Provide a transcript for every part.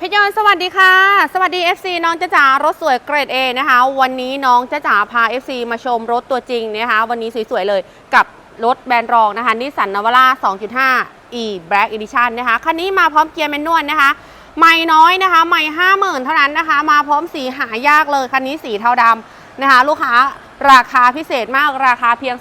พี่ยอนสวัสดีค่ะ สวัสดี FC น้องจ้าจ๋ารถสวยเกรด A นะคะ วันนี้น้องจ้าจ๋าพา FC มาชมรถตัวจริงนะคะ วันนี้สวย ๆ เลยกับรถแบรนด์รองนะคะนิสสันนวาร่า2.5 e Black Edition นะคะ คันนี้มาพร้อมเกียร์แมนนวลนะคะ ไม่น้อยนะคะ ไม่ห้าหมื่นเท่านั้นนะคะ มาพร้อมสีหายากเลย คันนี้สีเทาดำนะคะ ลูกค้าราคาพิเศษมากราคาเพียง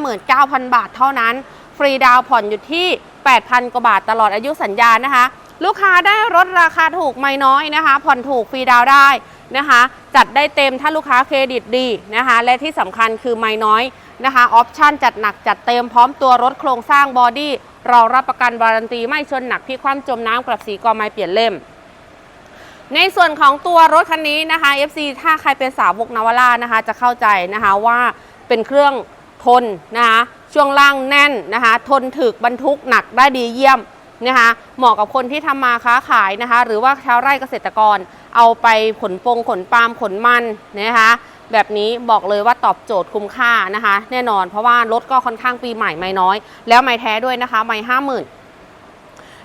459,000 บาทเท่านั้น ฟรีดาวผ่อนอยู่ที่ 8,000 กว่าบาทตลอดอายุสัญญานะคะ ลูกค้าได้รถราคาถูกไม่น้อยนะคะ ผ่อนถูกฟรีดาวได้นะคะ จัดได้เต็มถ้าลูกค้าเครดิตดีนะคะ และที่สำคัญคือไม่น้อยนะคะออปชั่นจัดหนักจัดเต็มพร้อมตัวรถโครงสร้างบอดี้เรารับประกันวารันตีไม่ชนหนักพี่ความจมน้ำกลับสีกอไม้เปลี่ยนเล่ม ในส่วนของตัวรถคันนี้นะคะ FC ถ้าใครเป็นสาวกนาวาร่านะคะ จะเข้าใจนะคะว่าเป็นเครื่องทนนะคะช่วงล่างแน่นนะคะ ทนถึกบรรทุกหนักได้ดีเยี่ยม นะคะเหมาะกับคนที่ทำมาค้าขายนะคะ หรือว่าชาวไร่เกษตรกร เอาไปขนปงขนปาล์มขนมันนะคะแบบนี้บอกเลยว่าตอบโจทย์คุ้มค่านะคะ แน่นอนเพราะว่ารถก็ค่อนข้างปีใหม่ไม่น้อย แล้วไม่แท้ด้วยนะคะไม่ห้าหมื่น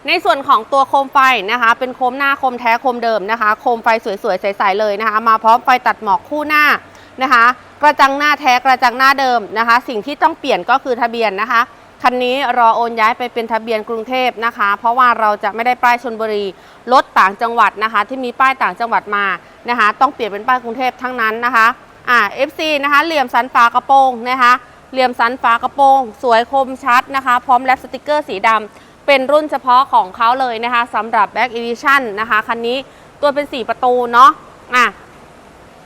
ในส่วนของตัวโคมไฟนะคะ เป็นโคมหน้าโคมแท้โคมเดิมนะคะ โคมไฟสวยๆใสๆเลยนะคะ มาพร้อมไฟตัดหมอกคู่หน้านะคะ กระจังหน้าแท้กระจังหน้าเดิมนะคะ สิ่งที่ต้องเปลี่ยนก็คือทะเบียนนะคะ คันนี้รอโอนย้ายไปเป็นทะเบียนกรุงเทพนะคะ เพราะว่าเราจะไม่ได้ป้ายชนบุรีรถต่างจังหวัดนะคะ ที่มีป้ายต่างจังหวัดมานะคะ ต้องเปลี่ยนเป็นป้ายกรุงเทพทั้งนั้นนะคะอ่า FC นะคะเหลี่ยมสันฝากระโปรงนะคะเหลี่ยมสันฝากระโปรง สวยคมชัดนะคะ พร้อมแรปสติกเกอร์สีดำเป็นรุ่นเฉพาะของเขาเลยนะคะสำหรับ Back Edition นะคะคันนี้ตัวเป็น 4 ประตูเนาะอะ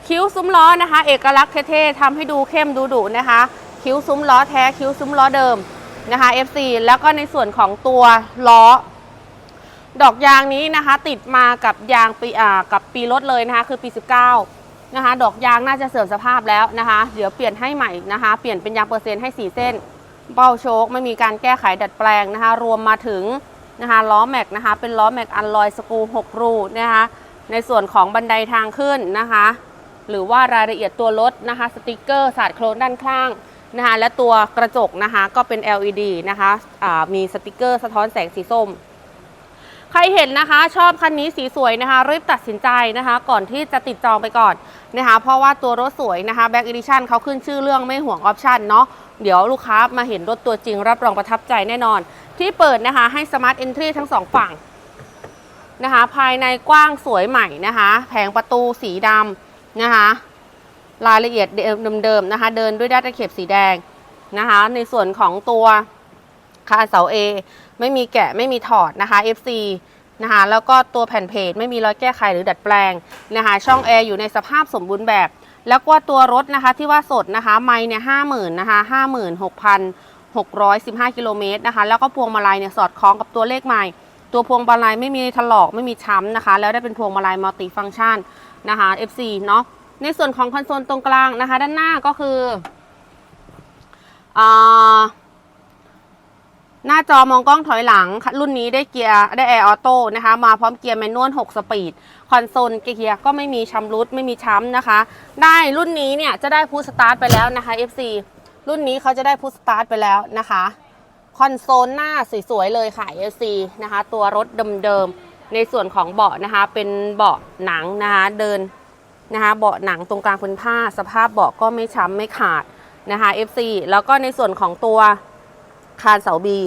คิ้วซุ้มล้อนะคะ เอกลักษณ์เท่ๆทำให้ดูเข้มดูดุนะคะ คิ้วซุ้มล้อแท้คิ้วซุ้มล้อเดิม นะคะ FC แล้วก็ในส่วนของตัวล้อ ดอกยางนี้นะคะ ติดมากับยางปีอ่ากับปีรถเลยนะคะ คือปี 19 นะคะ ดอกยางน่าจะเสื่อมสภาพแล้วนะคะ เดี๋ยวเปลี่ยนให้ใหม่นะคะ เปลี่ยนเป็นยางเปอร์เซ็นต์ให้ 4 เส้นเบ้าโชคไม่มีการแก้ไขดัดแปลงนะคะ รวมมาถึงนะคะล้อแม็กนะคะ เป็นล้อแม็กอันลอยสกู6รูนะคะ ในส่วนของบันไดทางขึ้นนะคะ หรือว่ารายละเอียดตัวรถนะคะ สติกเกอร์สาดโครนด้านข้าง นะคะและตัวกระจกนะคะก็เป็น LED นะคะอ่ามีสติกเกอร์สะท้อนแสงสีส้ม ใครเห็นนะคะชอบคันนี้สีสวยนะคะรีบตัดสินใจนะคะ ก่อนที่จะติดจองไปก่อนนะคะเพราะว่าตัวรถสวยนะคะ Back Edition เขาขึ้นชื่อเรื่องไม่ห่วงออปชั่นเนาะเดี๋ยวลูกค้ามาเห็นรถตัวจริงรับรองประทับใจแน่นอน ที่เปิดนะคะให้ Smart Entry ทั้งสองฝั่งนะคะภายในกว้างสวยใหม่นะคะ แผงประตูสีดำนะคะ รายละเอียดเดิมๆนะคะ เดินด้วยด้านตะเข็บสีแดงนะคะ ในส่วนของตัวคาเสา A ไม่มีแกะไม่มีถอดนะคะ FC นะคะแล้วก็ตัวแผ่นเพจไม่มีรอยแก้ไขหรือดัดแปลงนะคะช่องแอร์อยู่ในสภาพสมบูรณ์แบบ แล้วก็ตัวรถนะคะที่ว่าสดนะคะไม่เนี่ยห้าหมื่นนะคะห้าหมื่นหกพันหกร้อยสิบห้ากิโลเมตรนะคะแล้วก็พวงมาลัยเนี่ยสอดคล้องกับตัวเลขใหม่ ตัวพวงมาลัยไม่มีถลอกไม่มีช้ำนะคะ แล้วได้เป็นพวงมาลัยมัลติฟังก์ชันนะคะ FC เนาะ ในส่วนของคอนโซลตรงกลางนะคะ ด้านหน้าก็คืออหน้าจอมองกล้องถอยหลัง รุ่นนี้ได้เกียร์ได้แอร์ออโต้นะคะ มาพร้อมเกียร์แมนนวล 6 สปีด คอนโซลเกียร์ก็ไม่มีชำรุดไม่มีช้ำนะคะ ได้รุ่นนี้เนี่ยจะได้พุชสตาร์ทไปแล้วนะคะ FC รุ่นนี้เขาจะได้พุชสตาร์ทไปแล้วนะคะ คอนโซลหน้าสวยๆเลยค่ะ FC นะคะ ตัวรถเดิมๆในส่วนของเบาะนะคะ เป็นเบาะหนังนะคะ เดิน นะคะเบาะหนังตรงกลางเป็นผ้า สภาพเบาะก็ไม่ช้ำไม่ขาดนะคะ FC แล้วก็ในส่วนของตัวคานเสาบี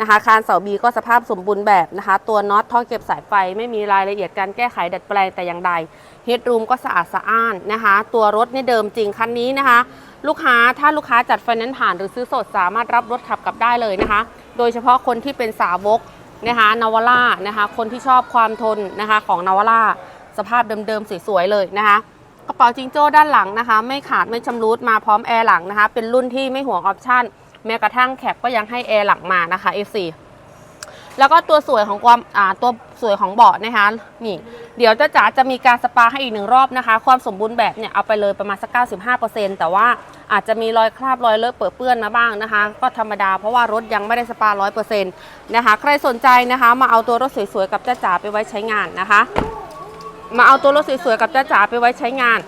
นะคะคานเสาบีก็สภาพสมบูรณ์แบบนะคะ ตัวน็อตท่อเก็บสายไฟไม่มีรายละเอียดการแก้ไขดัดแปลงแต่อย่างใดเฮดรูมก็สะอาดสะอ้านนะคะ ตัวรถนี่เดิมจริงคันนี้นะคะ ลูกค้าถ้าลูกค้าจัดไฟแนนซ์ผ่านหรือซื้อสดสามารถรับรถขับกลับได้เลยนะคะ โดยเฉพาะคนที่เป็นสาวกนะคะนาวาร่านะคะ คนที่ชอบความทนนะคะของนาวาร่า สภาพเดิมๆสวยๆเลยนะคะกระเป๋าจิงโจ้ด้านหลังนะคะ ไม่ขาดไม่ชำรุดมาพร้อมแอร์หลังนะคะ เป็นรุ่นที่ไม่ห่วงออปชั่นแม้กระทั่งแคปก็ยังให้แอร์หลังมานะคะ FC แล้วก็ตัวสวยของความอ่าตัวสวยของเบาะนะคะ นี่ เดี๋ยวจะจ๋าจะมีการสปาให้อีกหนึ่งรอบนะคะ ความสมบูรณ์แบบเนี่ยเอาไปเลยประมาณสัก 95%แต่ว่าอาจจะมีรอยคราบรอยเลอะเปื้อนเปื้อนมาบ้างนะคะ ก็ธรรมดาเพราะว่ารถยังไม่ได้สปา 100%นะคะ ใครสนใจนะคะ มาเอาตัวรถสวยๆกับจ้าจ๋าไปไว้ใช้งานนะคะ มาเอาตัวรถสวยๆกับจ้าจ๋าไปไว้ใช้งาน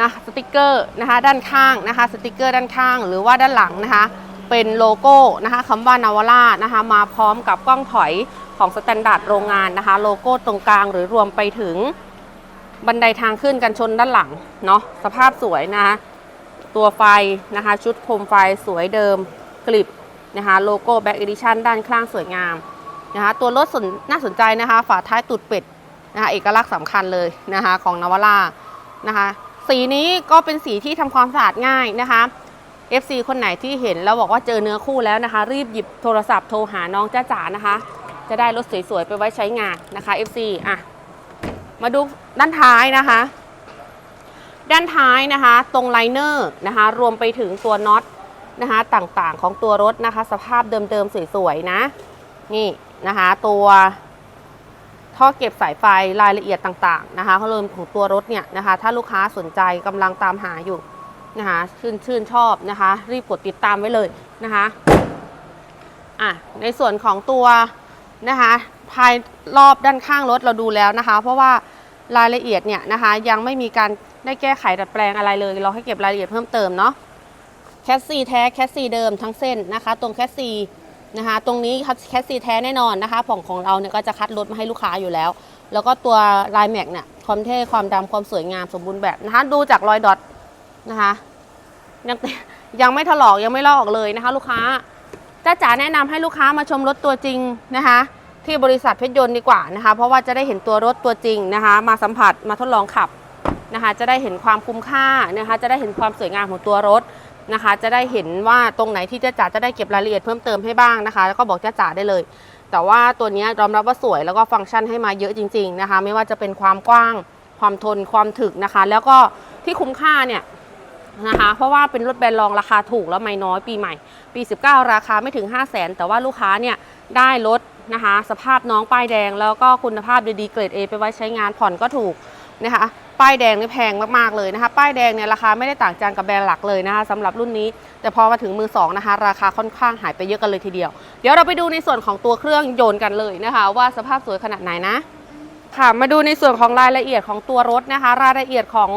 นะสติกเกอร์นะคะด้านข้างนะคะสติกเกอร์ด้านข้างหรือว่าด้านหลังนะคะเป็นโลโก้นะคะคำว่านาวาร่านะคะมาพร้อมกับกล้องถอยของสแตนดาร์ดโรงงานนะคะโลโก้ตรงกลางหรือรวมไปถึงบันไดทางขึ้นกันชนด้านหลังเนาะสภาพสวยนะคะตัวไฟนะคะชุดโคมไฟสวยเดิมกลิบนะคะโลโก้แบ็กเอดิชันด้านข้างสวยงามนะคะตัวรถนน่าสนใจนะคะฝาท้ายตูดเป็ด นะคะเอกลักษณ์สำคัญเลยนะคะของนวาร่านะคะสีนี้ก็เป็นสีที่ทำความสะอาดง่ายนะคะ FC คนไหนที่เห็นแล้วบอกว่าเจอเนื้อคู่แล้วนะคะ รีบหยิบโทรศัพท์โทรหาน้องจ้าจ๋านะคะ จะได้รถสวยๆไปไว้ใช้งานนะคะ FC อะมาดูด้านท้ายนะคะ ด้านท้ายนะคะ ตรงไลเนอร์นะคะ รวมไปถึงตัวน็อตนะคะต่างๆของตัวรถนะคะ สภาพเดิมๆสวยๆนะ นี่นะคะ ตัว ท่อเก็บสายไฟรายละเอียดต่างๆนะคะเขาเริ่มของตัวรถเนี่ยนะคะ ถ้าลูกค้าสนใจกำลังตามหาอยู่นะคะชื่นชื่นชอบนะคะ รีบกดติดตามไว้เลยนะคะอะในส่วนของตัวนะคะภายรอบด้านข้างรถเราดูแล้วนะคะ เพราะว่ารายละเอียดเนี่ยนะคะ ยังไม่มีการได้แก้ไขดัดแปลงอะไรเลย เราให้เก็บรายละเอียดเพิ่มเติมเนาะแคสซีแท้แคสซีเดิมทั้งเส้นนะคะ ตรงแคสซี นะคะ ตรงนี้แคสซีแท้แน่นอนนะคะของของเราเนี่ยก็จะคัดรถมาให้ลูกค้าอยู่แล้ว แล้วก็ตัวลายแม็กเนี่ยความเท่ความดำความสวยงามสมบูรณ์แบบนะคะ ดูจากรอยดอทนะคะ ยังยังไม่ถลอกยังไม่ลอกเลยนะคะ ลูกค้าจ้าจ๋าแนะนำให้ลูกค้ามาชมรถตัวจริงนะคะ ที่บริษัทเพชรยนต์ดีกว่านะคะ เพราะว่าจะได้เห็นตัวรถตัวจริงนะคะ มาสัมผัสมาทดลองขับนะคะ จะได้เห็นความคุ้มค่านะคะ จะได้เห็นความสวยงามของตัวรถ นะคะ จะได้เห็นว่าตรงไหนที่จ้าจ๋าจะได้เก็บรายละเอียดเพิ่มเติมให้บ้างนะคะ แล้วก็บอกจ้าจ๋าได้เลย แต่ว่าตัวนี้ยยอมรับว่าสวยแล้วก็ฟังก์ชันให้มาเยอะจริง ๆนะคะ ไม่ว่าจะเป็นความกว้าง ความทนความถึกนะคะ แล้วก็ที่คุ้มค่าเนี่ยนะคะเพราะว่าเป็นรถแบรนด์รองราคาถูกแล้วไม่น้อยปีใหม่ ปี 19 ราคาไม่ถึง 5 0 0แสนแต่ว่าลูกค้าเนี่ยได้รถนะคะ สภาพน้องป้ายแดง แล้วก็คุณภาพดีๆเกรด A ไปไว้ใช้งานผ่อนก็ถูก นะคะ ป้ายแดงนี่แพงมากๆเลยนะคะ ป้ายแดงเนี่ยราคาไม่ได้ต่างจากกับแบรนด์หลักเลยนะคะสำหรับรุ่นนี้ แต่พอมาถึงมือสองนะคะ ราคาค่อนข้างหายไปเยอะกันเลยทีเดียว เดี๋ยวเราไปดูในส่วนของตัวเครื่องยนต์กันเลยนะคะ ว่าสภาพสวยขนาดไหนนะค่ะมาดูในส่วนของรายละเอียดของตัวรถนะคะ รายละเอียดของ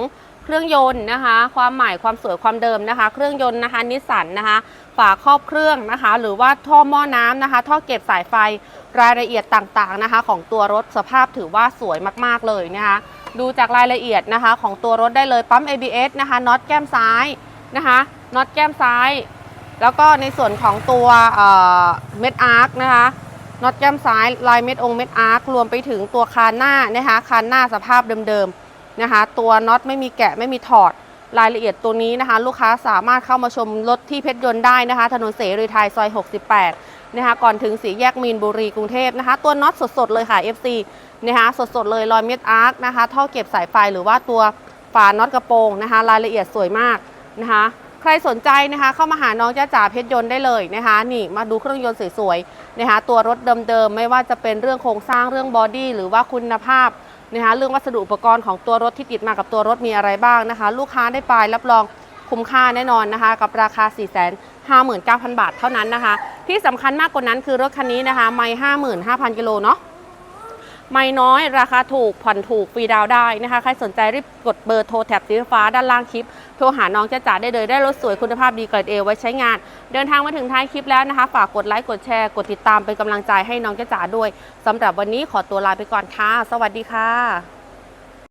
เครื่องยนต์นะคะ ความใหม่ความสวยความเดิมนะคะ เครื่องยนต์นะคะนิสสันนะคะ ฝาครอบเครื่องนะคะ หรือว่าท่อหม้อน้ำนะคะ ท่อเก็บสายไฟรายละเอียดต่างๆนะคะ ของตัวรถสภาพถือว่าสวยมากๆเลยนะคะ ดูจากรายละเอียดนะคะ ของตัวรถได้เลยปั๊ม ABS นะคะน็อตแก้มซ้ายนะคะน็อตแก้มซ้าย แล้วก็ในส่วนของตัวเม็ดอาร์คนะคะน็อตแก้มซ้ายลายเม็ดองค์เม็ดอาร์ครวมไปถึงตัวคานหน้านะคะคานหน้าสภาพเดิมๆนะคะ ตัวน็อตไม่มีแกะไม่มีถอดรายละเอียดตัวนี้นะคะ ลูกค้าสามารถเข้ามาชมรถที่เพชรยนต์ได้นะคะ ถนนเสรีไทยซอย 68 นะคะก่อนถึงสีแยกมีนบุรีกรุงเทพนะคะ ตัวน็อตสดๆเลยค่ะ FC นะคะสดๆเลยรอยเม็ดอาร์คนะคะท่อเก็บสายไฟหรือว่าตัวฝาน็อตกระโปรงนะคะ รายละเอียดสวยมากนะคะใครสนใจนะคะเข้ามาหาน้องจ้าจ๋าเพชรยนต์ได้เลยนะคะนี่มาดูเครื่องยนต์สวยๆนะคะตัวรถเดิมๆไม่ว่าจะเป็นเรื่องโครงสร้างเรื่องบอดี้หรือว่าคุณภาพนะคะเรื่องวัสดุอุปกรณ์ของตัวรถที่ติดมากับตัวรถมีอะไรบ้างนะคะ ลูกค้าได้ไปรับรองคุ้มค่าแน่นอนนะคะ กับราคา4 5 9 0 0 0 บาทเท่านั้นนะคะ ที่สำคัญมากกว่านั้นคือรถคันนี้นะคะไม่55,000 กิโลเนาะไม่น้อยราคาถูก ผ่อนถูกฟรีดาวได้นะคะ ใครสนใจรีบกดเบอร์โทรแท็บสีฟ้าด้านล่างคลิป โทรหาน้องจ้าจ๋าได้เลยได้รถสวยคุณภาพดีเกรดเอไว้ใช้งาน เดินทางมาถึงท้ายคลิปแล้วนะคะ ฝากกดไลค์กดแชร์กดติดตามเป็นกำลังใจให้น้องจ้าจ๋าด้วยสำหรับวันนี้ขอตัวลาไปก่อนค่ะ สวัสดีค่ะ